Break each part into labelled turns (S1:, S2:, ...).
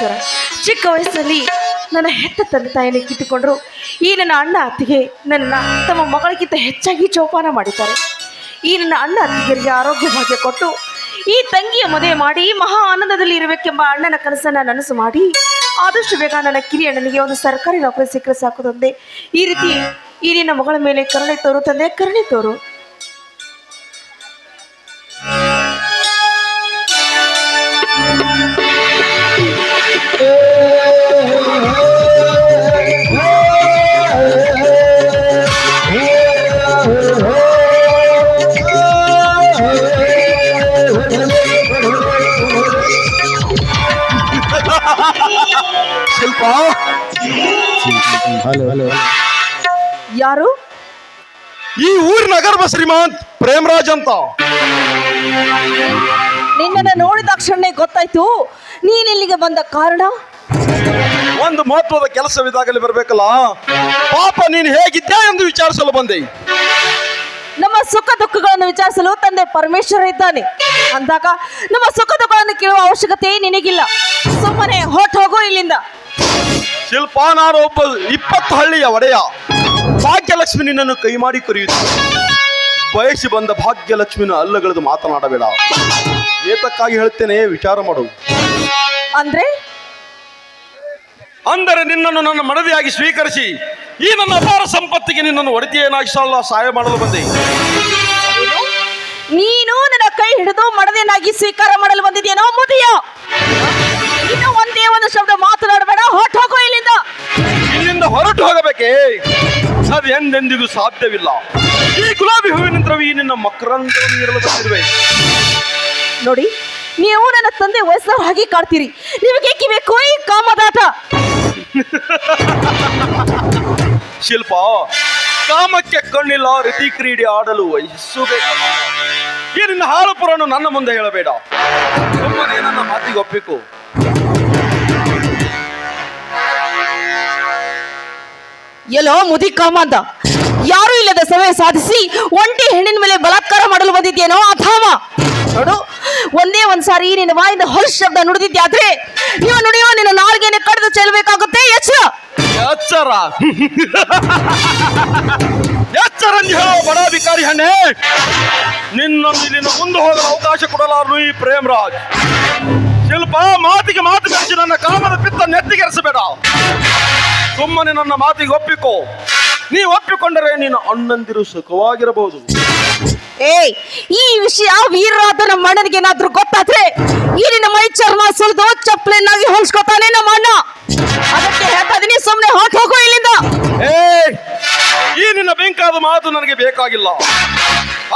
S1: ಪರಮೇಶ್ವರ ಚಿಕ್ಕ ವಯಸ್ಸಲ್ಲಿ ನನ್ನ ಹೆತ್ತ ತಂದೆ ತಾಯಿಯನ್ನು ಕಿತ್ತುಕೊಂಡ್ರು. ಈ ನನ್ನ ಅಣ್ಣ ಅತ್ತಿಗೆ ನನ್ನ ತಮ್ಮ ಮಗಳಿಗಿಂತ ಹೆಚ್ಚಾಗಿ ಚೋಪಾನ ಮಾಡಿದ್ದಾರೆ. ಈ ನನ್ನ ಅಣ್ಣ ಅತ್ತಿಗೆರಿಗೆ ಆರೋಗ್ಯ ಭಾಗ್ಯ ಕೊಟ್ಟು ಈ ತಂಗಿಯ ಮದುವೆ ಮಾಡಿ ಮಹಾ ಆನಂದದಲ್ಲಿ ಇರಬೇಕೆಂಬ ಅಣ್ಣನ ಕನಸನ್ನ ನನಸು ಮಾಡಿ ಆದಷ್ಟು ಬೇಗ ನನ್ನ ಕಿರಿಯ ಅಣ್ಣನಿಗೆ ಒಂದು ಸರ್ಕಾರಿ ನೌಕರಿ ಸಿಕ್ಕರೆ ಸಾಕುದಂದೆ ಈ ರೀತಿ ಈ ನಿನ್ನ ಮಗಳ ಮೇಲೆ ಕರುಣೆ ತೋರು ತಂದೆ, ಕರುಣೆ ತೋರು. ಯಾರು?
S2: ಈ ಊರಿನ ನಗರ ಶ್ರೀಮಂತ್ ಪ್ರೇಮರಾಜ್ ಅಂತ.
S1: ನಿನ್ನನ್ನು ನೋಡಿದ ತಕ್ಷಣ ಗೊತ್ತಾಯ್ತು. ನೀನ್ ಇಲ್ಲಿಗೆ ಬಂದ ಕಾರಣ?
S2: ಒಂದು ಮಹತ್ವದ ಕೆಲಸವಿದಾಗಲಿ ಬರಬೇಕಲ್ಲ. ಪಾಪ ನೀನು ಹೇಗಿದ್ದೆ ಎಂದು ವಿಚಾರಿಸಲು ಬಂದೆ.
S1: ನಮ್ಮ ಸುಖ ದುಃಖಗಳನ್ನು ವಿಚಾರಿಸಲು ತಂದೆ ಪರಮೇಶ್ವರ ಇದ್ದಾನೆ. ಅಂದಾಗ ನಮ್ಮ ಸುಖ ದುಃಖಗಳನ್ನು ಕೇಳುವ ಅವಶ್ಯಕತೆ ನಿನಗಿಲ್ಲ. ಸುಮ್ಮನೆ ಹೊಟ್ಟು ಹೋಗು ಇಲ್ಲಿಂದ.
S2: ಶಿಲ್ಪ ನಾನು ಒಬ್ಬ ಇಪ್ಪತ್ತು ಹಳ್ಳಿಯ ಒಡೆಯ. ಭಾಗ್ಯಲಕ್ಷ್ಮಿ ನಿನ್ನನ್ನು ಕೈ ಮಾಡಿ ಕರೆಯುತ್ತೆ. ಬಯಸಿ ಬಂದ ಭಾಗ್ಯಲಕ್ಷ್ಮಿನ ಅಲ್ಲಗಳದು ಮಾತನಾಡಬೇಡ. ಏತಕ್ಕಾಗಿ ಹೇಳ್ತೇನೆ ವಿಚಾರ ಮಾಡು.
S1: ಅಂದ್ರೆ?
S2: ಅಂದರೆ ನಿನ್ನನ್ನು ನನ್ನ ಮಡದಿಯಾಗಿ ಸ್ವೀಕರಿಸಿ ಈ ನನ್ನ ಅಪಾರ ಸಂಪತ್ತಿಗೆ ನಿನ್ನನ್ನು ಒಡತಿಯೇನಾಗಿಸಲ್ಲ ಸಹಾಯ ಮಾಡಲು ಬಂದೆ?
S1: ನೀನು ನನ್ನ ಕೈ ಹಿಡಿದು ಮಡದೇನಾಗಿ ಸ್ವೀಕಾರ ಮಾಡಲು ಬಂದಿದೆಯೋ ಮುದಿಯೋ? ಇನ್ನು ಒಂದೇ ಒಂದು ಶಬ್ದ ಮಾತನಾಡಬೇಡ
S2: ಹೊರಟು ಹೋಗಬೇಕೇ? ಅದು ಎಂದೆಂದಿಗೂ ಸಾಧ್ಯವಿಲ್ಲ. ಈ ಗುಲಾಬಿ ಹೂವಿನಂತರವೇ ಈ ನಿನ್ನ ಮಕರಂದವನ್ನು ಇರಲು ಬಂದಿರುವೆ.
S1: ನೋಡಿ ನೀವು ನನ್ನ ತಂದೆ ವಯಸ್ಸಿನ ಹಾಗೆ ಕಾಡ್ತೀರಿ ನಿಮಗೆ ಕಿವೆ ಕೋಯಿ ಕಾಮದಾಟ
S2: ಶಿಲ್ಪ ಕಾಮಕ್ಕೆ ಕಣ್ಣಿಲ್ಲ ರೀತಿ ಕ್ರೀಡೆ ಆಡಲು ವಯಸ್ಸು ಈ ನಿನ್ನ ಹಾಳು ಪುರಾಣ ನನ್ನ ಮುಂದೆ ಹೇಳಬೇಡ. ಸುಮ್ಮನೆ ನನ್ನ ಮಾತಿಗೆ ಒಪ್ಪಿಕು.
S1: ಎಲ್ಲೋ ಮುದಿ ಕಾಮಂದ ಯಾರು ಇಲ್ಲದ ಸಭೆ ಸಾಧಿಸಿ ಒಂಟಿ ಹೆಣ್ಣಿನ ಮೇಲೆ ಬಲಾತ್ಕಾರ ಮಾಡಲು ಬಂದಿದ್ಯೇನೋ ಅಥಾಮ ನೋಡು, ಒಂದೇ ಒಂದ್ ಸಾರಿ ನಿನ್ನ ವಾಯಿಂದ ಹೊಲ ಶಬ್ದ ನುಡಿದಿದ್ಯಾದ್ರೆ ಇವ ನುಡಿಯೋ ನಿನ್ನ ನಾಲ್ಗೆನೆ ಕಡಿದು ಚೆಲ್ಲಬೇಕಾಗುತ್ತೆ ಎಚ್ಚರ.
S2: ಎಚ್ಚರ. ಎಚ್ಚರ ಹೇಳೋ ಬಡಾಧಿಕಾರಿ ಹಣ್ಣೆ. ನಿನ್ನನ್ನು ಇಲ್ಲಿನ ಮುಂದೆ ಹೋಗಲು ಅವಕಾಶ ಕೊಡಲಾರನು ಈ ಪ್ರೇಮರಾಜ್. ಶಿಲ್ಪ, ಮಾತಿಗೆ ಮಾತು ಬೆಳೆಸಿ ನನ್ನ ಕಾಮದ ಪಿತ್ತ ನೆತ್ತಿಗೆರೆಸಬೇಡ ಸುಮ್ಮನೆ ನನ್ನ ಮಾತಿಗೆ ಒಪ್ಪಿಕೋ. ನೀ ಒಪ್ಪಿಕೊಂಡರೆ ನೀನು ಅಣ್ಣಂದಿರು ಸುಖವಾಗಿರಬಹುದು.
S1: ಏಯ್ ಈ ವಿಷಯ ವೀರರಾದ ನಮ್ಮ ಅಣ್ಣನಿಗೆ ಏನಾದ್ರೂ ಗೊತ್ತಾದ್ರೆ ಈ ನಿನ್ನ ಮೈ ಚರ್ಮ ಸುಲಿದು ಚಪ್ಪಲಿನಾಗಿ ಹೊಲ್ಸ್ಕೊತಾನೆ ನಮ್ಮ ಅಣ್ಣ. ಅದಕ್ಕೆ ಹೇಳ್ತಾ ಇದೀನಿ ಸುಮ್ಮನೆ ಹೊರಟು ಹೋಗು ಇಲ್ಲಿಂದ.
S2: ಏ ಈ ನಿನ್ನ ಬೆಂಕಾದ ಮಾತು ನನಗೆ ಬೇಕಾಗಿಲ್ಲ.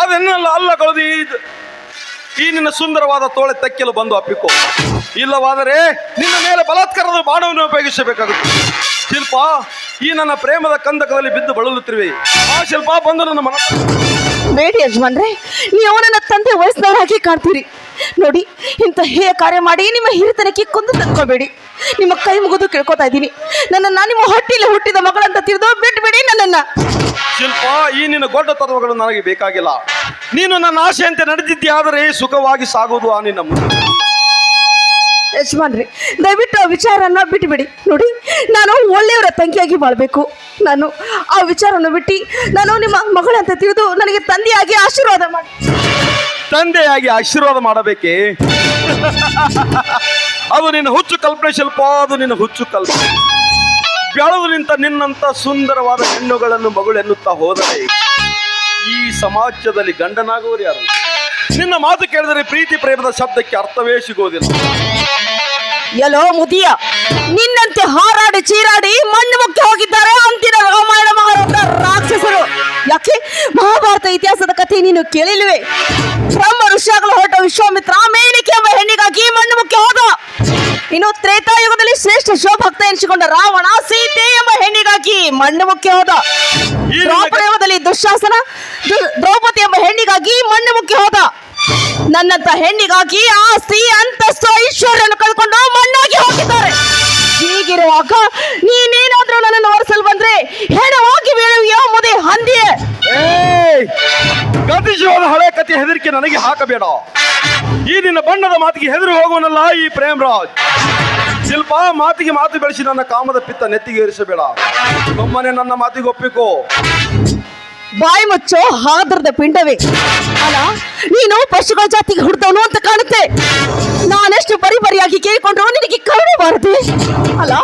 S2: ಅದನ್ನೆಲ್ಲ ಅಲ್ಲ ಕಳೆದು ಈ- ಈ ನಿನ್ನ ಸುಂದರವಾದ ತೋಳೆ ತಕ್ಕಲು ಬಂದು ಅಪ್ಪಿಕೋ. ಇಲ್ಲವಾದರೆ ನಿನ್ನ ಮೇಲೆ ಬಲಾತ್ಕಾರದ ಬಾಣವನ್ನು ಉಪಯೋಗಿಸಬೇಕಾಗುತ್ತೆ. ಶಿಲ್ಪ ಈ ನನ್ನ ಪ್ರೇಮದ ಕಂದಕದಲ್ಲಿ ಬಿದ್ದು ಬಳಲುತ್ತಿರುವೆ. ಆ ಶಿಲ್ಪ ಬಂದು ನನ್ನ ಮನ
S1: ಬೇಡಿ ಯಜಮಾನ್ರೆ ನೀವು ನನ್ನ ತಂದೆ ವಯಸ್ಸಿನವರಾಗಿ ಕಾಣ್ತೀರಿ. ನೋಡಿ ಇಂಥ ಹೇಯ ಕಾರ್ಯ ಮಾಡಿ ನಿಮ್ಮ ಹಿರಿತನಕ್ಕೆ ಕೊಂದು ತಂದ್ಕೋಬೇಡಿ. ನಿಮ್ಮ ಕೈ ಮುಗಿದು ಕೇಳ್ಕೊತಾ ಇದ್ದೀನಿ. ನನ್ನನ್ನು ನಿಮ್ಮ ಹೊಟ್ಟಿಲಿ ಹುಟ್ಟಿದ ಮಗಳಂತ ತಿಳಿದು ಬಿಟ್ಬಿಡಿ ನನ್ನನ್ನ.
S2: ಶಿಲ್ಪ ಈ ನಿನ್ನ ಗೊಡ್ಡ ತತ್ವಗಳು ನನಗೆ ಬೇಕಾಗಿಲ್ಲ. ನೀನು ನನ್ನ ಆಸೆಯಂತೆ ನಡೆದಿದ್ದೀಯಾದರೆ ಸುಖವಾಗಿ ಸಾಗುವುದು ಆ ನಿನ್ನ ಮುಂದೆ
S1: ಯಜಮಾನ್ರಿ, ದಯವಿಟ್ಟು ಆ ವಿಚಾರನ ಬಿಟ್ಟುಬಿಡಿ ನೋಡಿ, ನಾನು ಒಳ್ಳೆಯವರ ತಂಗಿಯಾಗಿ ಬಾಳ್ಬೇಕು. ನಾನು ಆ ವಿಚಾರವನ್ನು ಬಿಟ್ಟು ನಾನು ನಿಮ್ಮ ಮಗಳಂತ ತಿಳಿದು ನನಗೆ ತಂದೆಯಾಗಿ ಆಶೀರ್ವಾದ ಮಾಡಿ.
S2: ತಂದೆಯಾಗಿ ಆಶೀರ್ವಾದ ಮಾಡಬೇಕೇ? ಅದು ನಿನ್ನ ಹುಚ್ಚು ಕಲ್ಪನೆ ಶಿಲ್ಪ, ಅದು ನಿನ್ನ ಹುಚ್ಚು ಕಲ್ಪನೆ. ಬೆಳವು ನಿಂತ ನಿನ್ನಂತ ಸುಂದರವಾದ ಹೆಣ್ಣುಗಳನ್ನು ಮಗಳು ಎನ್ನುತ್ತಾ ಹೋದರೆ, ಈ ಸಮಾಜದಲ್ಲಿ ಗಂಡನಾಗುವರು ಯಾರು? ನಿನ್ನ ಮಾತು ಕೇಳಿದರೆ ಪ್ರೀತಿ ಪ್ರೇಮದ ಶಬ್ದಕ್ಕೆ ಅರ್ಥವೇ ಸಿಗೋದಿಲ್ಲ
S1: ಎಲ್ಲೋ ಮುದಿಯ. ನಿನ್ನಂತೆ ಹಾರಾಡಿ ಚೀರಾಡಿ ಮಣ್ಣು ಮುಖ್ಯ ಹೋಗಿದ್ದಾರೆ ಅಂತಿದ ರಾಮಾಯಣ ಮಹಾರಾಜ ರಾಕ್ಷಸರು. ಯಾಕೆ? ಮಹಾಭಾರತ ಇತಿಹಾಸದ ಕಥೆ ನೀನು ಕೇಳಿಲ್ವೇ? ಬ್ರಹ್ಮ ಋಷಿಯಾಗಲು ಹೊರಟ ವಿಶ್ವಾಮಿತ್ರ ಮೇನಿಕೆ ಎಂಬ ಹೆಣ್ಣಿಗಾಗಿ ಮಣ್ಣು ಮುಖ್ಯ ಹೋದ. ಇನ್ನು ತ್ರೇತಾಯುಗದಲ್ಲಿ ಶ್ರೇಷ್ಠ ಶಿವಭಕ್ತ ಎನಿಸಿಕೊಂಡ ರಾವಣ ಸೀತೆ ಎಂಬ ಹೆಣ್ಣಿಗಾಗಿ ಮಣ್ಣು ಮುಖ್ಯ ಹೋದ. ದ್ರೌಪದಯುಗದಲ್ಲಿ ದುಶ್ಯಾಸನ ದ್ರೌಪದಿ ಎಂಬ ಹೆಣ್ಣಿಗಾಗಿ ಮಣ್ಣು ಮುಖ್ಯ ಹೋದ. ನನ್ನಂತ ಹೆಣ್ಣಿಗಾಗಿ ಆಸ್ತಿ
S2: ನನಗೆ ಹಾಕಬೇಡ. ಈ ನಿನ್ನ ಬಣ್ಣದ ಮಾತಿಗೆ ಹೆದರು ಹೋಗುವನಲ್ಲ ಈ ಪ್ರೇಮರಾಜ್. ಶಿಲ್ಪ, ಮಾತಿಗೆ ಮಾತು ಬೆಳೆಸಿ ನನ್ನ ಕಾಮದ ಪಿತ್ತ ನೆತ್ತಿಗೆ ಏರಿಸಬೇಡ. ಒಮ್ಮನೆ ನನ್ನ ಮಾತಿಗೆ ಒಪ್ಪಿಕೊ.
S1: ಬಾಯಿ ಮುಚ್ಚೋ ಹಾದ್ರದ ಪಿಂಡವೇ. ಅಲ್ಲ, ನೀನು ಪಶುಗಳ ಜಾತಿಗೆ ಹುಡ್ತವನು ಅಂತ ಕಾಣುತ್ತೆ. ನಾನೆಷ್ಟು ಬರಿ ಬರಿಯಾಗಿ ಕೇಳಿಕೊಂಡ್ರು ನಿನಗೆ ಕರುಣೆ ಬಾರದೆ. ಅಲ್ಲ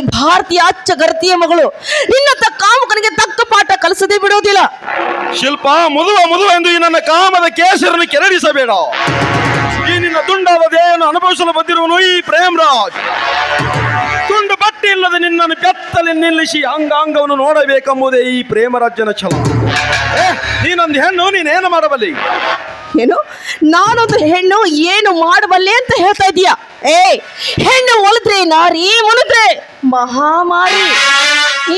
S1: ಭಾರತೀಯ ಅಚ್ಚ ಗರ್ತಿಯ ಮಗಳು. ನಿನ್ನ ಕಾಮಕನಿಗೆ ತಕ್ಕ ಪಾಠ ಕಲಿಸದೆ ಬಿಡುವುದಿಲ್ಲ.
S2: ಶಿಲ್ಪ ಮುದುವ ಮುದುವ ಎಂದು ಈ ನನ್ನ ಕಾಮದ ಕೇಸರನ್ನು ಕೆರಳಿಸಬೇಡ. ಈ ನಿನ್ನ ತುಂಡಾದ ದೇಹವನ್ನು ಅನುಭವಿಸಲು ಬಂದಿರುವನು ಈ ಪ್ರೇಮರಾಜ್. ತುಂಡು ಬಟ್ಟೆ ಇಲ್ಲದೆ ನಿನ್ನನ್ನು ಬೆತ್ತಲೆ ನಿಲ್ಲಿಸಿ ಅಂಗಾಂಗವನ್ನು ನೋಡಬೇಕೆಂಬುದೇ ಈ ಪ್ರೇಮರಾಜನ ಛಲ. ಏ, ನೀನೊಂದು ಹೆಣ್ಣು ನೀನೇನು ಮಾಡಬಲ್ಲಿ?
S1: ಏನು? ನಾನೊಂದು ಹೆಣ್ಣು ಏನು ಮಾಡಬಲ್ಲೆ ಅಂತ ಹೇಳ್ತಾ ಇದೀಯ? ಏ ಹೆಣ್ಣು ಒಲಿದ್ರೆ ನಾರಿ ಮುನಿದ್ರೆ ಮಹಾಮಾರಿ.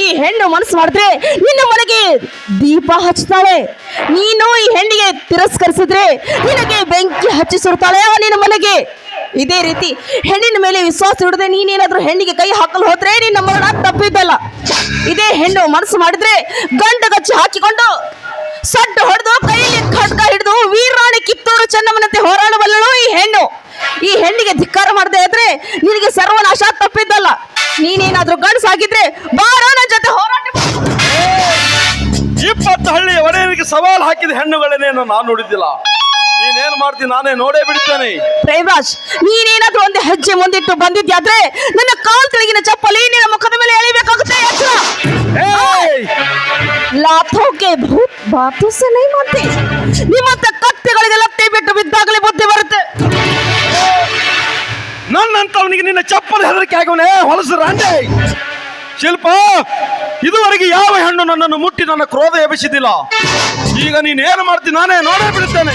S1: ಈ ಹೆಣ್ಣು ಮನಸ್ಸು ಮಾಡಿದ್ರೆ ನಿನ್ನ ಮನೆಗೆ ದೀಪ ಹಚ್ಚುತ್ತಾಳೆ ನೀನು ಈ ಹೆಣ್ಣಿಗೆ ತಿರಸ್ಕರಿಸಿದ್ರೆ ನಿನಗೆ ಬೆಂಕಿ ಹಚ್ಚಿಸಿರುತ್ತಾಳೆ ನಿನ್ನ ಮನೆಗೆ. ಇದೇ ರೀತಿ ಹೆಣ್ಣಿನ ಮೇಲೆ ವಿಶ್ವಾಸ ಇಡದೆ ನೀನೇನಾದ್ರೂ ಹೆಣ್ಣಿಗೆ ಕೈ ಹಾಕಲು ಹೋದ್ರೆ ನಿನ್ನ ಮಗಳ ತಪ್ಪಿದ್ದಲ್ಲ. ಇದೇ ಹೆಣ್ಣು ಮನಸ್ಸು ಮಾಡಿದ್ರೆ ಗಂಡ ಗಚ್ಚಿ ಹಾಕಿಕೊಂಡು ಸಡ್ಡು ಹೊಡೆದು ಕೈಯಲ್ಲಿ ಖಡ್ಗ ಹಿಡಿದು ವೀರಾಣಿ ಕಿತ್ತೂರು ಚೆನ್ನಮ್ಮನಂತೆ ಹೋರಾಡಬಲ್ಲಳು ಈ ಹೆಣ್ಣು. ಈ ಹೆಣ್ಣಿಗೆ ಧಿಕ್ಕಾರ ಮಾಡದೆ ಇದ್ರೆ ನಿನಗೆ ಸರ್ವನಾಶ ತಪ್ಪಿದ್ದಲ್ಲ. ನೀನೇನಾದ್ರೂ ಗಂಡಸಾಗಿದ್ರೆ ಬಾರೋ ನನ್ನ ಜೊತೆ ಹೋರಾಟ
S2: ಇಪ್ಪತ್ತು ಹಳ್ಳಿಯ ಒಡೆಯರಿಗೆ ಸವಾಲು ಹಾಕಿದ ಹೆಣ್ಣುಗಳನ್ನೇನು ನಾನು ನೋಡಿದ್ದಿಲ್ಲ. ನೀನೇನ್ ಮಾಡ್ತೀನಿ ನಾನೇ ನೋಡೇ ಬಿಡ್ತೇನೆ.
S1: ಪ್ರೇಮರಾಜ್ ನೀನೇನಾದ್ರೂ ಒಂದು ಹೆಜ್ಜೆ ಮುಂದಿಟ್ಟು ಬಂದಿದ್ಯಾದ್ರೆ ನನ್ನ ಕಾಲ್ ತೆಳಗಿನ ಚಪ್ಪಲಿ ನಿನ್ನ ಮುಖದ ಮೇಲೆ ಎಳಿಬೇಕಾಗುತ್ತೆ ಎಚ್ಚರ ಲಾಥೋಕೆ ಭೂತ್ ಬಾತು ಸೆ ನೈ ಮಾತೆ. ನಿಮ್ಮಂತ ಕತ್ತೆಗಳಿಗೆ ಲತ್ತೆ ಬಿಟ್ಟು ಬಿದ್ದಾಗಲೇ ಬುದ್ಧಿ ಬರುತ್ತೆ.
S2: ನನ್ನಂತವನಿಗೆ ನಿನ್ನ ಚಪ್ಪಲ ಹೆದರಿಕೆ ಆಗವನೇ? ಹೊಲಸು ರಾಂಡೆ. ಶಿಲ್ಪ, ಇದುವರೆಗೆ ಯಾವ ಹೆಣ್ಣು ನನ್ನನ್ನು ಮುಟ್ಟಿ ನನ್ನ ಕ್ರೋಧ ಎಬ್ಬಿಸಿದಿಲ್ಲ ಈಗ ನೀನೇನು ಮಾಡ್ತೀನಿ ನಾನೇ ನೋಡೇ ಬಿಡುತ್ತೇನೆ.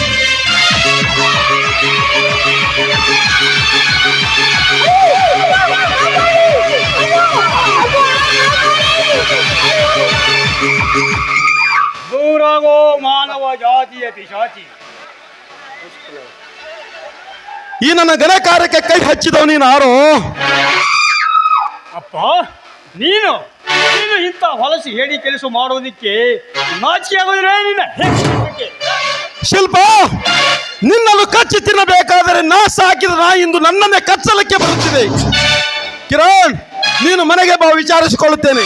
S3: ದೂರಾಗೋ ಮಾನವ ಜಾತಿಯ ಪಿಶಾಚಿ.
S2: ಈ ನನ್ನ ಘನ ಕಾರ್ಯಕ್ಕೆ ಕೈ ಹಚ್ಚಿದವ ನೀನು ಯಾರು?
S3: ಅಪ್ಪ ನೀನು ನೀನು ಇಂಥ ಹೊಲಸು ಹೇಳಿ ಕೆಲಸ ಮಾಡೋದಕ್ಕೆ ನಾಚಿಕೆ ಆಗೋದಿಲ್ಲ ನಿನ್ನ.
S2: ಶಿಲ್ಪ ನಿನ್ನನ್ನು ಕಚ್ಚಿ ತಿನ್ನಬೇಕಾದರೆ ನಾ ಸಾಕಿದ ನಾ ಇಂದು ನನ್ನನ್ನೇ ಕಚ್ಚಲಕ್ಕೆ ಬರುತ್ತಿದೆ. ಕಿರಣ್ ನೀನು ಮನೆಗೆ ಬಾ ವಿಚಾರಿಸಿಕೊಳ್ಳುತ್ತೇನೆ.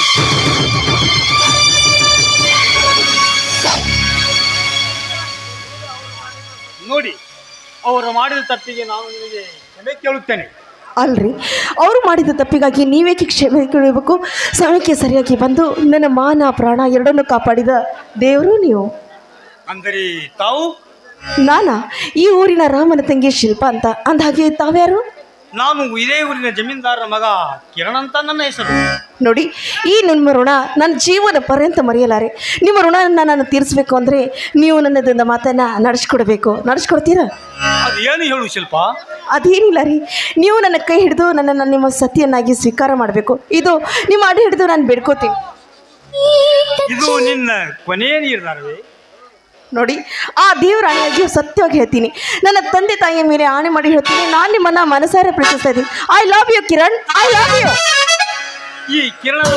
S3: ನೋಡಿ ಅವರು ಮಾಡಿದ ತಪ್ಪಿಗೆ ನಾನು ನಿಮಗೆ ಕ್ಷಮೆ ಕೇಳುತ್ತೇನೆ.
S1: ಅಲ್ರಿ. ಅವರು ಮಾಡಿದ ತಪ್ಪಿಗಾಗಿ ನೀವೇಕೆ ಕ್ಷಮೆ ಕೇಳಬೇಕು. ಸಮಯಕ್ಕೆ ಸರಿಯಾಗಿ ಬಂದು ನನ್ನ ಮಾನ ಪ್ರಾಣ ಎರಡನ್ನೂ ಕಾಪಾಡಿದ ದೇವರು ನೀವು.
S3: ಅಂದರೆ ತಾವು?
S1: ನಾನಾ? ಈ ಊರಿನ ರಾಮನ ತಂಗಿ ಶಿಲ್ಪ ಅಂತ. ಅಂದಹಾಗೆ ತಾವ್ಯಾರು?
S3: ನಾನು ಇದೇ ಊರಿನ ಜಮೀನ್ದಾರರ ಮಗ ಕಿರಣ್ ಅಂತ ನನ್ನ ಹೆಸರು.
S1: ನೋಡಿ ಈ ನಿಮ್ಮ ಋಣ ನನ್ನ ಜೀವನ ಪರ್ಯಂತ ಮರೆಯಲಾರೆ. ನಿಮ್ಮ ಋಣನ ನಾನು ತೀರಿಸಬೇಕು ಅಂದರೆ ನೀವು ನನ್ನದೊಂದು ಮಾತನ್ನು ನಡೆಸ್ಕೊಡ್ಬೇಕು. ನಡೆಸ್ಕೊಡ್ತೀರಾ?
S3: ಅದು ಏನು ಹೇಳು ಶಿಲ್ಪ?
S1: ಅದೇನಿಲ್ಲ ರೀ. ನೀವು ನನ್ನ ಕೈ ಹಿಡಿದು ನನ್ನನ್ನು ನಿಮ್ಮ ಸತಿಯನ್ನಾಗಿ ಸ್ವೀಕಾರ ಮಾಡಬೇಕು. ಇದು ನಿಮ್ಮ ಅಡಿ ಹಿಡಿದು ನಾನು ಬೇಡ್ಕೋತೀನಿ.
S3: ಇದು ನಿನ್ನ ಕೊನೆಯ ನಿರ್ಧಾರವೇ
S1: ನೋಡಿ ಆ ದೇವರ ಆಣೆಯಾಗಿ ಸತ್ಯವಾಗಿ ಹೇಳ್ತೀನಿ. ನನ್ನ ತಂದೆ ತಾಯಿಯ ಮೇಲೆ ಆಣೆ ಮಾಡಿ ಹೇಳ್ತೀನಿ. ನಾನು ನಿಮ್ಮನ್ನ ಮನಸಾರೆ ಪ್ರೀತಿಸ್ತಾ ಇದ್ದೀನಿ. I love you Kiran. I love you
S3: ಈ ಕಿರಣ